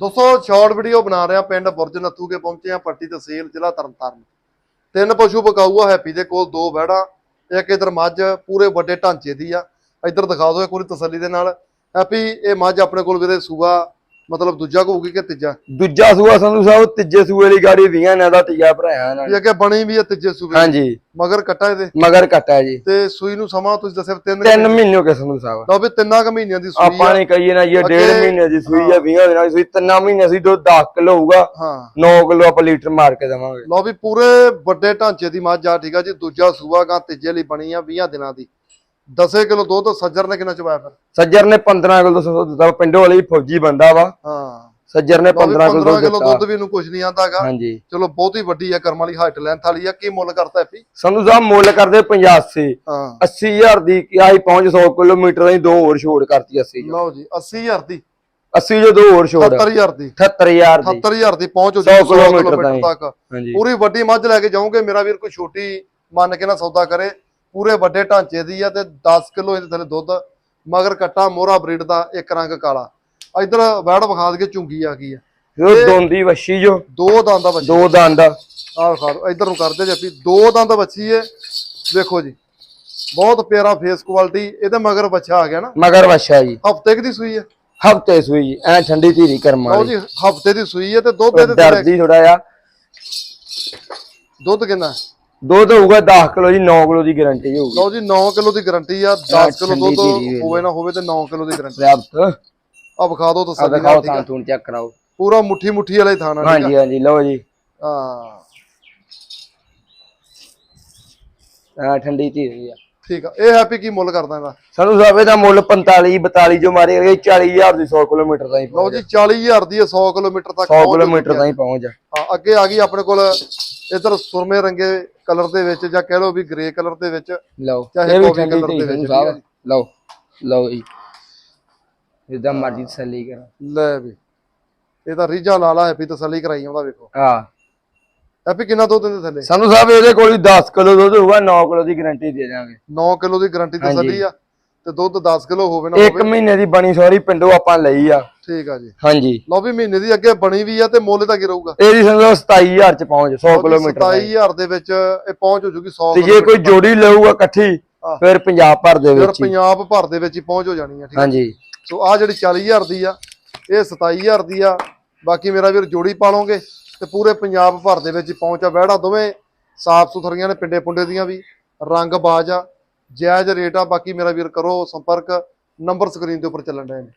ਦੋਸਤੋ, short video ਬਣਾ ਰਿਹਾ ਪਿੰਡ ਬੁਰਜ ਨੱਥੂ ਕੇ ਪਹੁੰਚੇ ਆ ਪੱਟੀ ਤਹਿਸੀਲ ਜ਼ਿਲ੍ਹਾ ਤਰਨਤਾਰਨ। ਤਿੰਨ ਪਸ਼ੂ ਬਕਾਊ ਆ, ਹੈਪੀ ਦੇ ਕੋਲ ਦੋ ਵਹਿੜਾ, ਇੱਕ ਇਧਰ ਮੱਝ, ਪੂਰੇ ਵੱਡੇ ਢਾਂਚੇ ਦੀ ਆ। ਇੱਧਰ ਦਿਖਾ ਦਿਓ ਇੱਕ ਵਾਰੀ ਤਸੱਲੀ ਦੇ ਨਾਲ। ਹੈਪੀ, ਇਹ ਮੱਝ ਆਪਣੇ ਕੋਲ ਵੀਰੇ ਸੂਆ ਮਤਲਬ ਦੂਜਾ ਹੋਊਗੀ ਕਿ ਤੀਜਾ? ਦੂਜਾ ਸੂਆ ਸੰਧੂ ਸਾਹਿਬ ਤੀਜੇ ਸੂਏ ਦੀ ਗਾੜੀ 20 ਨੇ ਦਾ ਤੀਜਾ ਭਰਾਇਆ ਇਹਨਾਂ ਇਹ ਨੇ ਅੱਗੇ ਬਣੀ ਵੀ ਆ ਤੀਜੇ ਸੂਬੇ ਹਾਂਜੀ। ਮਗਰ ਕੱਟਾ ਇਹਦੇ? ਮਗਰ ਕੱਟਾ ਜੀ। ਤੇ ਸੂਈ ਨੂੰ ਸਮਾਂ ਤੁਸੀਂ ਦੱਸਿਆ ਵੀ ਤਿੰਨ ਤਿੰਨ ਮਹੀਨੇ। ਹੋ ਗਏ ਸੰਧੂ ਸਾਹਿਬ ਲਓ ਵੀ ਤਿੰਨਾਂ ਕੁ ਮਹੀਨਿਆਂ ਦੀ ਸੂਈ ਆਪਾਂ ਆ। ਨੇ ਕਹੀਏ ਨਾ ਜੀ ਇਹ ਡੇਢ ਅੱਗੇ- ਮਹੀਨੇ ਦੀ ਸੂਈ ਆ 20 ਦਿਨਾਂ ਦੀ ਸੂਈ ਤਿੰਨਾਂ ਮਹੀਨੇ ਸੀ ਦੁੱਧ 10 ਕਿਲੋ ਹੋਊਗਾ ਹਾਂ। 9 ਕਿਲੋ ਆਪਾਂ ਲੀਟਰ ਮਾਰ ਕੇ ਦੇਵਾਂਗੇ। ਲਓ ਵੀ ਪੂਰੇ ਵੱਡੇ ਢਾਂਚੇ ਦੀ ਮੱਝ ਆ ਠੀਕ ਆ ਜੀ ਦੂਜਾ ਸੂਆ ਗਾਂ ਤੀਜੇ ਲਈ ਬਣੀ ਆ 20 ਦਿਨਾਂ ਦੀ। 10 ਕਿਲੋ ਦੁੱਧ ਸੱਜਰ ਨੇ ਕਿੰਨਾ ਚਵਾਇਆ ਫਿਰ? ਸੱਜਰ ਨੇ 15 ਕਿਲੋ ਦੁੱਧ ਦਿੱਤਾ। ਪਿੰਡੋਂ ਵਾਲੇ ਹੀ ਫੌਜੀ ਬੰਦਾ ਵਾ। ਹਾਂ। ਸੱਜਰ ਨੇ ਲਓ ਵੀ 15 ਕਿਲੋ 15 ਦੁੱਧ ਕਿਲੋ ਦੁੱਧ ਦਿੱਤਾ ਵੀ ਇਹਨੂੰ ਕੁਝ ਨਹੀਂ ਆਂਦਾਗਾ ਹਾਂਜੀ। ਚਲੋ ਬਹੁਤੀ ਵੱਡੀ ਆ ਕਰਮ ਵਾਲੀ ਹਾਈਟ ਲੈਂਥ ਵਾਲੀ ਆ ਕੀ ਮੁੱਲ ਕਰਤਾ ਐਫੀ ਸੰਧੂ ਸਾਹਿਬ ਮੁੱਲ ਕਰਦੇ 85 ਹਾਂ। 80000 ਦੀ ਆਈ ਪਹੁੰਚ 100 ਕਿਲੋਮੀਟਰ ਦੀ ਦੋ ਹੋਰ ਛੋੜ ਕਰਤੀ 80 ਲਓ ਜੀ 80000 ਦੀ। 80 ਜੋ ਦੋ ਹੋਰ ਛੋੜ। 70000 ਦੀ। 78000 ਦੀ। 78000 ਦੀ ਪਹੁੰਚ ਹੋ 100 ਜੂਗੀ 100 ਕਿਲੋਮੀਟਰ ਤੱਕ। ਪੂਰੀ ਵੱਡੀ ਮੱਝ ਲੈ ਕੇ ਜਾਓਗੇ ਮੇਰਾ ਵੀਰ ਕੋਈ ਛੋਟੀ ਮੰਨ ਕੇ ਨਾ ਸੌਦਾ ਕਰੇ। ਪੂਰੇ ਵੱਡੇ ਢਾਂਚੇ ਦੀ ਆ ਤੇ 10 ਕਿਲੋ ਇਹਦੇ ਥੱਲੇ ਦੁੱਧ ਮਗਰ ਕੱਟਾ ਮੋਹਰਾ ਬਰੀਡ ਦਾ ਇੱਕ ਰੰਗ ਕਾਲਾ। ਇਧਰ ਵੈੜ ਵਿਖਾ ਦਈਏ ਝੁੰਗੀ ਆ ਗਈ ਆ। ਜੋ ਦੋਂਦੀ ਵੱਛੀ ਜੋ। ਦੋ ਦੰਦ ਦਾ ਬੱਚੀ ਦੋ ਦੰਦ ਆਹ ਵਿਖਾ ਦਿਓ ਇਧਰ ਨੂੰ ਕਰਦੇ ਜੱਪੀ ਦੋ ਦੰਦ ਬੱਚੀ ਏ ਵੇਖੋ ਜੀ। ਬਹੁਤ ਪਿਆਰਾ ਫੇਸ ਕੁਆਲਿਟੀ ਇਹਦੇ ਮਗਰ ਬੱਚਾ ਆ ਗਿਆ ਨਾ। ਮਗਰ ਵੱਛਾ ਜੀ। ਹਫ਼ਤੇ ਦੀ ਸੂਈ ਹੈ ਹਫ਼ਤੇ ਸੂਈ ਜੀ ਐ ਠੰਡੀ ਧੀਰੀ ਕਰਮ ਲਓ ਜੀ ਹਫ਼ਤੇ ਦੀ ਸੂਈ ਹੈ ਤੇ ਦੁੱਧ ਇਹਦੇ ਡਰਦੀ ਥੋੜਾ ਜਿਹਾ। ਦੁੱਧ ਕਿੰਨਾ? ਦੁੱਧ ਹੋਊਗਾ 10 ਕਿਲੋ ਜੀ 9 ਕਿਲੋ ਦੀ ਗਾਰੰਟੀ ਹੋਊਗੀ। ਲਓ ਜੀ 9 ਕਿਲੋ ਦੀ ਗਾਰੰਟੀ ਆ 10 ਕਿਲੋ ਦੁੱਧ ਹੋਵੇ ਨਾ ਹੋਵੇ ਤੇ 9 ਕਿਲੋ ਦੀ ਗਾਰੰਟੀ ਪ੍ਰਾਪਤ ਆ ਵਿਖਾ ਦਿਓ ਆ ਤਸੱਲੀ ਦਿਖਾਓ ਨਾਲ ਠੀਕ ਤਾਂ ਆ। ਤੂੰ ਚੈੱਕ ਕਰਾਓ। ਪੂਰਾ ਮੁੱਠੀ ਮੁੱਠੀ ਵਾਲਾ ਹੀ ਥਾਣਾ ਠੀਕ ਹਾਂਜੀ ਹਾਂਜੀ ਲਓ ਜੀ। ਆ ਹਾਂ। ਐ ਠੰਡੀ ਧੀਰੀ ਆ। ਠੀਕ ਆ ਇਹ ਹੈਪੀ ਕੀ ਮੁੱਲ ਕਰਦਾ ਇਹਦਾ? ਸਾਨੂੰ ਸਾਹਿਬ ਇਹਦਾ ਮੁੱਲ 45 42 ਜੋ ਮਾਰੇ ਗਏ 40000 ਦੀ 100 ਕਿਲੋਮੀਟਰ ਤਾਈਂ ਲਓ ਜੀ 40000 ਦੀ ਹੈ 100 ਕਿਲੋਮੀਟਰ ਤੱਕ 100 ਪਹੁੰਚ ਕਿਲੋਮੀਟਰ ਆ। ਤਾਈਂ ਪਹੁੰਚ ਹਾਂ ਅੱਗੇ ਆ ਗਈ ਆਪਣੇ ਕੋਲ ਇਧਰ ਸੁਰਮੇ ਰੰਗੇ ਕਲਰ ਦੇ ਵਿੱਚ ਜਾਂ ਕਹਿ ਲਓ ਵੀ ਗ੍ਰੇ ਕਲਰ ਦੇ ਵਿੱਚ ਲਓ ਚਾਹੇ ਠੰਡੀ colour ਦੇ ਵਿੱਚ ਸਾਹਿਬ। ਲਓ ਲਓ ਜੀ। ਜਿੱਦਾਂ ਮਰਜ਼ੀ ਤਸੱਲੀ ਕਰਾਂ। ਲੈ ਵੀ। ਇਹ ਤਾਂ ਰੀਝਾਂ ਲਾਲਾ ਹੈਪੀ ਤਸੱਲੀ ਕਰਾਈ ਆਉਂਦਾ ਵੇਖੋ। ਹਾਂ। ਹੈਪੀ ਕਿੰਨਾ ਦੁੱਧ ਦਿੰਦੇ ਥੱਲੇ? ਸਾਨੂੰ ਸਾਹਿਬ ਇਹਦੇ ਕੋਲ ਹੀ 10 ਕਿਲੋ ਦੁੱਧ ਹੋਊਗਾ 9 ਕਿਲੋ ਦੀ ਗਾਰੰਟੀ ਦੇ ਦਾਂਗੇ 9 ਕਿਲੋ ਦੀ ਗਾਰੰਟੀ ਤਸੱਲੀ ਆ ਤੇ ਦੁੱਧ 10 ਕਿਲੋ ਹੋਵੇ ਨਾ ਇੱਕ ਹੋਵੇ। ਮਹੀਨੇ ਦੀ ਬਣੀ ਸੌਰੀ ਪਿੰਡੋਂ ਆਪਾਂ ਲਈ ਆ। ਠੀਕ ਆ ਜੀ। ਹਾਂਜੀ। ਲਓ ਵੀ ਮਹੀਨੇ ਦੀ ਅੱਗੇ ਬਣੀ ਵੀ ਆ ਤੇ ਮੁੱਲ ਤਾਂ ਕੀ ਰਹੂਗਾ। ਇਹਦੀ ਸਮਝੋ 27000 ਚ ਪਹੁੰਚ 100 ਕਿਲੋਮੀਟਰ ਤਾਈਂ। 27000 ਦੇ ਵਿੱਚ ਇਹ ਪਹੁੰਚ ਹੋ ਜੂਗੀ 100 ਤੇ ਜੇ ਕੋਈ ਜੋੜੀ ਲਊਗਾ ਇਕੱਠੀ। ਫਿਰ ਪੰਜਾਬ ਭਰ ਦੇ ਫਿਰ ਵਿੱਚ ਹੀ। ਪੰਜਾਬ ਭਰ ਦੇ ਵਿੱਚ ਹੀ ਪਹੁੰਚ ਹੋ ਜਾਣੀ ਆ ਠੀਕ ਹਾਂਜੀ। ਸੋ ਆ ਜਿਹੜੀ 40000 ਦੀ ਆ ਇਹ 27000 ਦੀ ਆ। ਬਾਕੀ ਮੇਰਾ ਵੀਰ ਜੋੜੀ ਪਾਲੋਗੇ ਤੇ ਪੂਰੇ ਪੰਜਾਬ ਭਰ ਦੇ ਵਿੱਚ ਪਹੁੰਚ ਆ। ਵਹਿੜਾ ਦੋਵੇਂ ਸਾਫ਼ ਸੁਥਰੀਆਂ ਨੇ ਪਿੰਡੇ ਪੁੰਡੇ ਦੀਆਂ ਵੀ। ਰੰਗ ਬਾਜ ਆ ਜਾਇਜ਼ ਰੇਟ ਆ। ਬਾਕੀ ਮੇਰਾ ਵੀਰ ਕਰੋ ਸੰਪਰਕ ਨੰਬਰ ਸਕਰੀਨ ਦੇ ਉੱਪਰ ਚੱਲਣ ਰਹੇ ਨੇ।